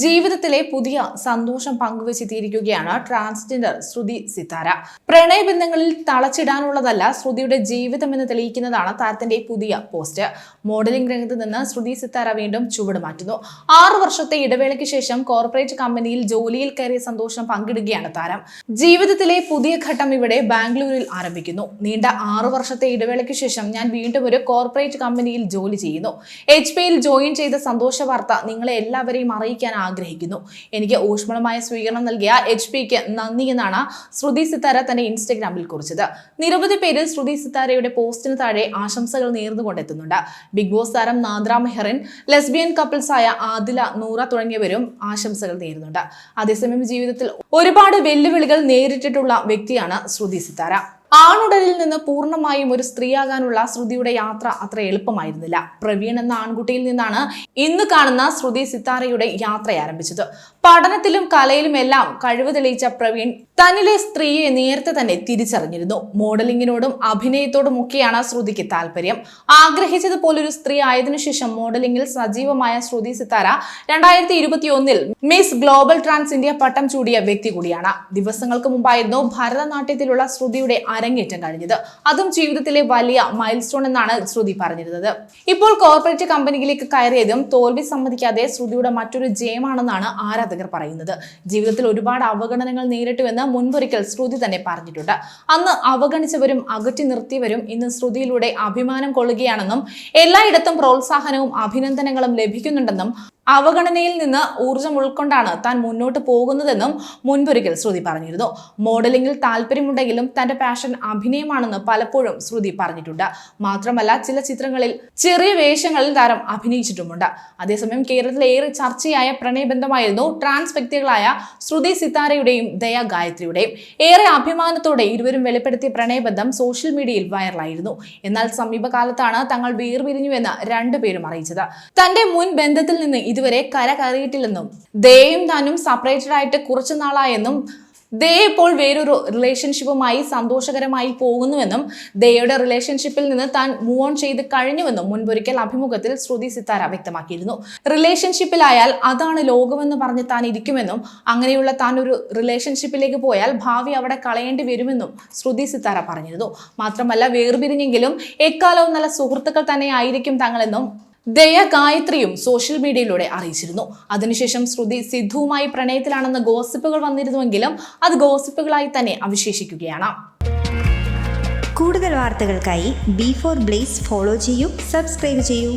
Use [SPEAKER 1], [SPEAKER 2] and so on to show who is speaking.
[SPEAKER 1] ജീവിതത്തിലെ പുതിയ സന്തോഷം പങ്കുവച്ചെത്തിയിരിക്കുകയാണ് ട്രാൻസ്ജെൻഡർ ശ്രുതി സിത്താര. പ്രണയബന്ധങ്ങളിൽ തളച്ചിടാനുള്ളതല്ല ശ്രുതിയുടെ ജീവിതമെന്ന് തെളിയിക്കുന്നതാണ് താരത്തിന്റെ പുതിയ പോസ്റ്റ്. മോഡലിംഗ് രംഗത്ത് നിന്ന് ശ്രുതി സിത്താര വീണ്ടും ചുവട് മാറ്റുന്നു. ആറു വർഷത്തെ ഇടവേളയ്ക്ക് ശേഷം കോർപ്പറേറ്റ് കമ്പനിയിൽ ജോലിയിൽ കയറിയ സന്തോഷം പങ്കിടുകയാണ് താരം. ജീവിതത്തിലെ പുതിയ ഘട്ടം ഇവിടെ ബാംഗ്ലൂരിൽ ആരംഭിക്കുന്നു. നീണ്ട ആറു വർഷത്തെ ഇടവേളയ്ക്ക് ശേഷം ഞാൻ വീണ്ടും ഒരു കോർപ്പറേറ്റ് കമ്പനിയിൽ ജോലി ചെയ്യുന്നു. എച്ച് പിയിൽ ജോയിൻ ചെയ്ത സന്തോഷ വാർത്ത നിങ്ങളെ എല്ലാവരെയും അറിയിക്കാൻ ആഗ്രഹിക്കുന്നു. എനിക്ക് ഊഷ്മളമായ സ്വീകരണം നൽകിയ എച്ച് പിക്ക് നന്ദി എന്നാണ് ശ്രുതി സിത്താര തന്റെ ഇൻസ്റ്റഗ്രാമിൽ കുറിച്ചത്. നിരവധി പേര് ശ്രുതി സിത്താരയുടെ പോസ്റ്റിന് താഴെ ആശംസകൾ നേർന്നുകൊണ്ടെത്തുന്നുണ്ട്. ബിഗ് ബോസ് താരം നാദ്ര മെഹറിൻ ലെസ്ബിയൻ കപ്പിൾസായ ആദില നൂറ തുടങ്ങിയവരും ആശംസകൾ നേരുന്നുണ്ട്. അതേസമയം ജീവിതത്തിൽ ഒരുപാട് വെല്ലുവിളികൾ നേരിട്ടിട്ടുള്ള വ്യക്തിയാണ് ശ്രുതി സിത്താര. ആണുടലിൽ നിന്ന് പൂർണമായും ഒരു സ്ത്രീയാകാനുള്ള ശ്രുതിയുടെ യാത്ര അത്ര എളുപ്പമായിരുന്നില്ല. പ്രവീൺ എന്ന ആൺകുട്ടിയിൽ നിന്നാണ് ഇന്ന് കാണുന്ന ശ്രുതി സിത്താരയുടെ യാത്ര ആരംഭിച്ചത്. പഠനത്തിലും കലയിലും എല്ലാം കഴിവ് തെളിയിച്ച പ്രവീൺ തന്നിലെ സ്ത്രീയെ നേരത്തെ തന്നെ തിരിച്ചറിഞ്ഞിരുന്നു. മോഡലിംഗിനോടും അഭിനയത്തോടും ഒക്കെയാണ് ശ്രുതിക്ക് താല്പര്യം. ആഗ്രഹിച്ചതുപോലൊരു സ്ത്രീ ആയതിനു ശേഷം മോഡലിംഗിൽ സജീവമായ ശ്രുതി സിത്താര രണ്ടായിരത്തി ഇരുപത്തി ഒന്നിൽ മിസ് ഗ്ലോബൽ ട്രാൻസ് ഇന്ത്യ പട്ടം ചൂടിയ വ്യക്തി കൂടിയാണ്. ദിവസങ്ങൾക്ക് മുമ്പായിരുന്നു ഭരതനാട്യത്തിലുള്ള ശ്രുതിയുടെ അരങ്ങേറ്റം കഴിഞ്ഞത്. അതും ജീവിതത്തിലെ വലിയ മൈൽ സ്റ്റോൺ എന്നാണ് ശ്രുതി പറഞ്ഞിരുന്നത്. ഇപ്പോൾ കോർപ്പറേറ്റ് കമ്പനിയിലേക്ക് കയറിയതും തോൽവി സമ്മതിക്കാതെ ശ്രുതിയുടെ മറ്റൊരു ജയമാണെന്നാണ് ആരാധകർ പറയുന്നത്. ജീവിതത്തിൽ ഒരുപാട് അവഗണനകൾ നേരിട്ടുവെന്ന് മുൻപൊരിക്കൽ ശ്രുതി തന്നെ പറഞ്ഞിട്ടുണ്ട്. അന്ന് അവഗണിച്ചവരും അകറ്റി നിർത്തിയവരും ഇന്ന് ശ്രുതിയിലൂടെ അഭിമാനം കൊള്ളുകയാണെന്നും എല്ലായിടത്തും പ്രോത്സാഹനവും അഭിനന്ദനങ്ങളും ലഭിക്കുന്നുണ്ടെന്നും അവഗണനയിൽ നിന്ന് ഊർജം ഉൾക്കൊണ്ടാണ് താൻ മുന്നോട്ട് പോകുന്നതെന്നും മുൻപൊരിക്കൽ ശ്രുതി പറഞ്ഞിരുന്നു. മോഡലിംഗിൽ താല്പര്യമുണ്ടെങ്കിലും തന്റെ പാഷൻ അഭിനയമാണെന്ന് പലപ്പോഴും ശ്രുതി പറഞ്ഞിട്ടുണ്ട്. മാത്രമല്ല ചില ചിത്രങ്ങളിൽ ചെറിയ വേഷങ്ങളിൽ താരം അഭിനയിച്ചിട്ടുമുണ്ട്. അതേസമയം കേരളത്തിലെ ഏറെ ചർച്ചയായ പ്രണയബന്ധമായിരുന്നു ട്രാൻസ് വ്യക്തികളായ ശ്രുതി സിത്താരയുടെയും ദയ ഗായത്രിയുടെയും. ഏറെ അഭിമാനത്തോടെ ഇരുവരും വെളിപ്പെടുത്തിയ പ്രണയബന്ധം സോഷ്യൽ മീഡിയയിൽ വൈറലായിരുന്നു. എന്നാൽ സമീപകാലത്താണ് തങ്ങൾ വേർപിരിഞ്ഞുവെന്ന് രണ്ടുപേരും അറിയിച്ചത്. തന്റെ മുൻ ബന്ധത്തിൽ നിന്ന് ഇതുവരെ കര കയറിയിട്ടില്ലെന്നും ദേയും താനും സെപ്പറേറ്റഡ് ആയിട്ട് കുറച്ചു നാളായെന്നും ദയ ഇപ്പോൾ വേറൊരു റിലേഷൻഷിപ്പുമായി സന്തോഷകരമായി പോകുന്നുവെന്നും ദയയുടെ റിലേഷൻഷിപ്പിൽ നിന്ന് താൻ മൂവ് ഓൺ ചെയ്ത് കഴിഞ്ഞുവെന്നും മുൻപൊരിക്കൽ അഭിമുഖത്തിൽ ശ്രുതി സിത്താര വ്യക്തമാക്കിയിരുന്നു. റിലേഷൻഷിപ്പിലായാൽ അതാണ് ലോകമെന്ന് പറഞ്ഞ് താൻ ഇരിക്കുമെന്നും അങ്ങനെയുള്ള താൻ ഒരു റിലേഷൻഷിപ്പിലേക്ക് പോയാൽ ഭാവി അവിടെ കളയേണ്ടി വരുമെന്നും ശ്രുതി സിത്താര പറഞ്ഞിരുന്നു. മാത്രമല്ല വേർപിരിഞ്ഞെങ്കിലും എക്കാലവും നല്ല സുഹൃത്തുക്കൾ തന്നെ ആയിരിക്കും തങ്ങളെന്നും ദയ ഗായത്രിയും സോഷ്യൽ മീഡിയയിലൂടെ അറിയിച്ചിരുന്നു. അതിനുശേഷം ശ്രുതി സിദ്ധുവുമായി പ്രണയത്തിലാണെന്ന ഗോസിപ്പുകൾ വന്നിരുന്നുവെങ്കിലും അത് ഗോസിപ്പുകളായി തന്നെ അവശേഷിക്കുകയാണ്.
[SPEAKER 2] കൂടുതൽ വാർത്തകൾക്കായി ബി ഫോർ ബ്ലേസ് ഫോളോ ചെയ്യൂ സബ്സ്ക്രൈബ് ചെയ്യൂ.